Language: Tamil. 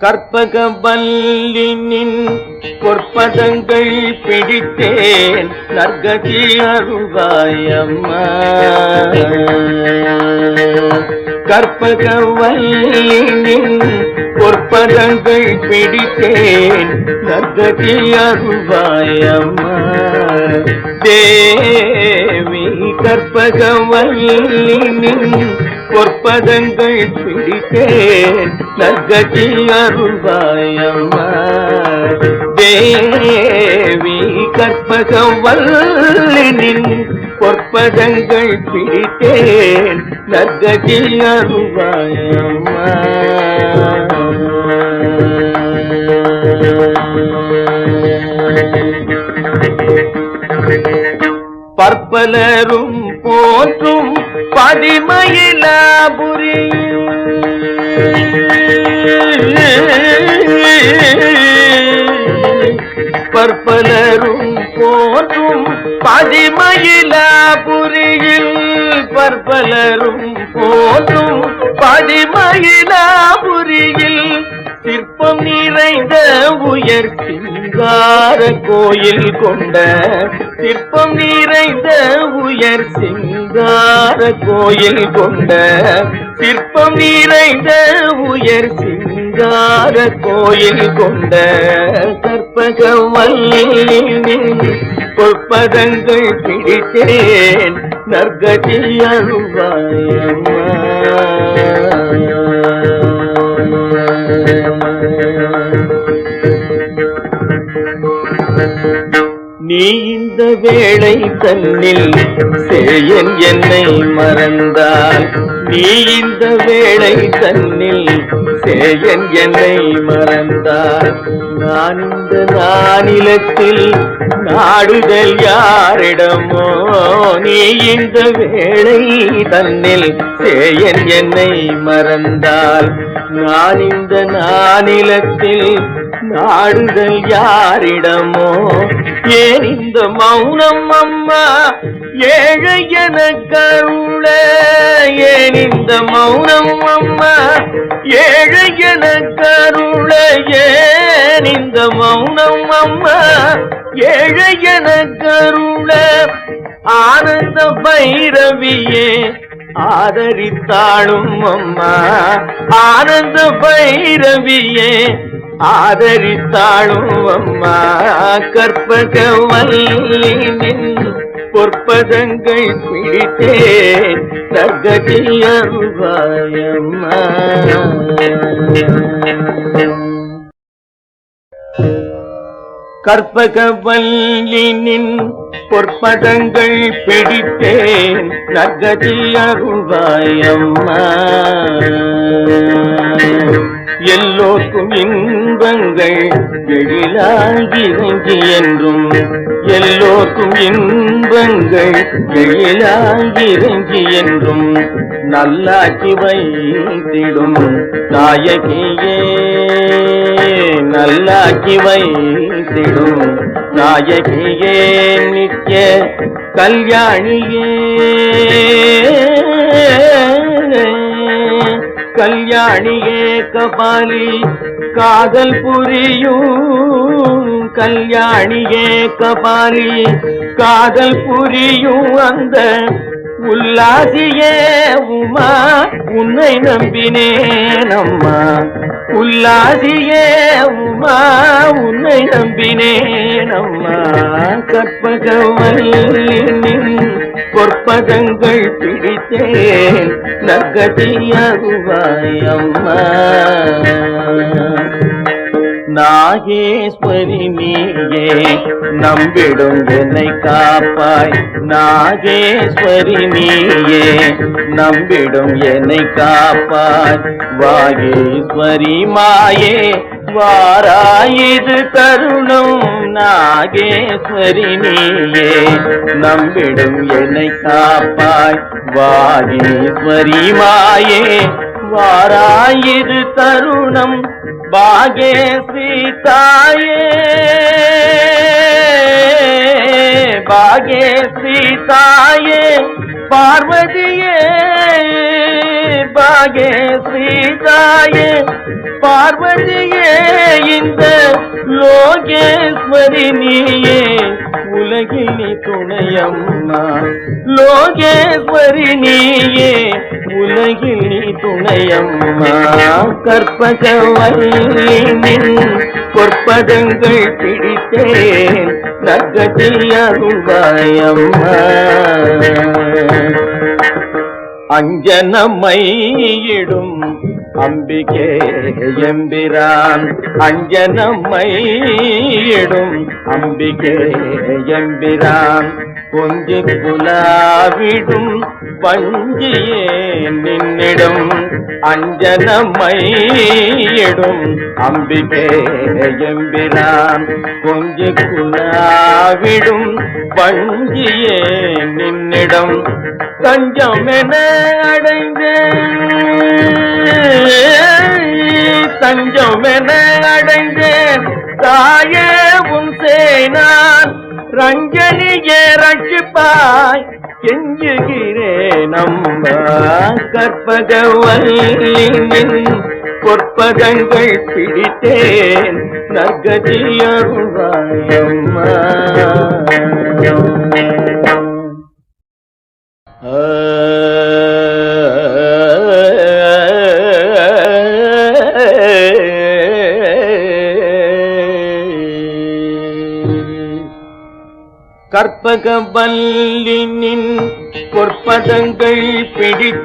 கற்பக வல்லினின் பொற்பதங்கள் பிடித்தேன். நற்கதி அருள்வாயம்மா கற்பக வல்லினின் பதங்கள் பிடித்தேன். நற்கதி அருவாயம்மா. தேவி கற்பகவல்லின் பொற்பதங்கள் பிடித்தேன். நற்கதி அருவாயம்மா தேவி கற்பகவல்லின் பொற்பதங்கள் பிடித்தேன். நற்கதி அருவாயம்மா பற்பலரும் போற்றும் பதிமயிலாபுரி பற்பலரும் போற்றும் பதிமயிலாபுரியில் பற்பலரும் போற்றும் பதிமயிலாபுரியில் சிற்பம் நிறைந்த உயர்த்தி சிங்கார கோயில் கொண்ட சிற்பம் நிறைந்த உயர் சிங்கார கோயில் கொண்ட சிற்பம் நிறைந்த உயர் சிங்கார கோயில் கொண்ட கற்பக வல்லினின் பொற்பதங்கள் பிடித்தேன் நற்கதி நீ இந்த வேளை தன்னில் சேயன் என்னை மறந்தால். நீ இந்த வேளை தன்னில் சேயன் என்னை மறந்தால். நான் இந்த நானிலத்தில் நாடுதல் யாரிடமோ நீ இந்த வேளை தன்னில் சேயன் என்னை மறந்தால். நான் இந்த நானிலத்தில் நாடுதல் யாரிடமோ? ஏன் இந்த மௌனம் அம்மா? ஏழை என கருள ஏன் இந்த மௌனம் அம்மா? ஏழை என கருள ஏன் இந்த மௌனம் அம்மா? ஏழை என கருள ஆனந்த பைரவியே ஆதரித்தாளும் அம்மா. ஆனந்த பைரவியே ஆதரித்தாளும் அம்மா. கற்பக வல்லினின் பொற்பதங்கள் பிடித்தேன். சர்கதி அருவாயம்மா கற்பக வல்லினின் பொற்பதங்கள் பிடித்தேன். நகதி அருள்வாயம்மா எல்லோர்க்கும் இன்பங்கள் எழிலாகிறங்கி என்றும் எல்லோர்க்கும் இன்பங்கள் எழிலாகிறங்கி என்றும் நல்லாக்கி வைத்திடும் நாயகியே. நல்லாக்கி வைத்திடும் நாயகியே நித்ய கல்யாணியே. கல்யாணியே கபாலி காதல் புரியும். கல்யாணியே கபாலி காதல் புரியும் அந்த உல்லாசியே உமா உன்னை நம்பினேன் அம்மா. உல்லாசியே உமா உன்னை நம்பினேன் அம்மா. கற்பகவல்லினின் பொற்பதங்கள் பிடித்தேன். நற்கதி அம்மா. நாகேஸ்வரி நீயே நம்பிடும் என்னை காப்பாய். நாகேஸ்வரி நீயே நம்பிடும் என்னை காப்பாய். வாகேஸ்வரி மாயே வாராயிது தருணம் நாகேஸ்வரி நீயே நம்பிடும் என்னை காப்பாய். வாகேஸ்வரி மாயே வாராயிரு தருணம். பாகே சீதாயே பாகே சீதாயே பார்வதியே. பாகே சீதாயே பார்வதியே இந்த லோகேஸ்வரி நீயே. உலகில் நீ துணையம்மா. லோகேஸ்வரி நீயே உலகில் நீ கற்பக கற்பகவல்லின் பொற்பதங்கள் பிடித்தேன் நகத்தில் அஞ்சனமையிடும் அம்பிகே எம்பிரான் அஞ்ச நம்மை இடும். அம்பிகே எம்பிரான் கொஞ்சி குலாவிடும் பஞ்சியே நின்னிடும். அஞ்சனமையிடும் அம்பிகே எம்பிரான் கொஞ்சி குலாவிடும் பஞ்சியே நின் நின்னிடம் தஞ்சம் என அடைந்தேன் தஞ்சம் என அடைந்தேன் தாயே உன் சேனான் ரஞ்சனியே ரட்சிப்பாய். கெஞ்சுகிறேன் அம்மா கற்பகவல்லின் பொற்பகங்கள் பிடித்தேன். நகதி கற்பக வல்லினின் பொற்பதங்கள் பிடித்தே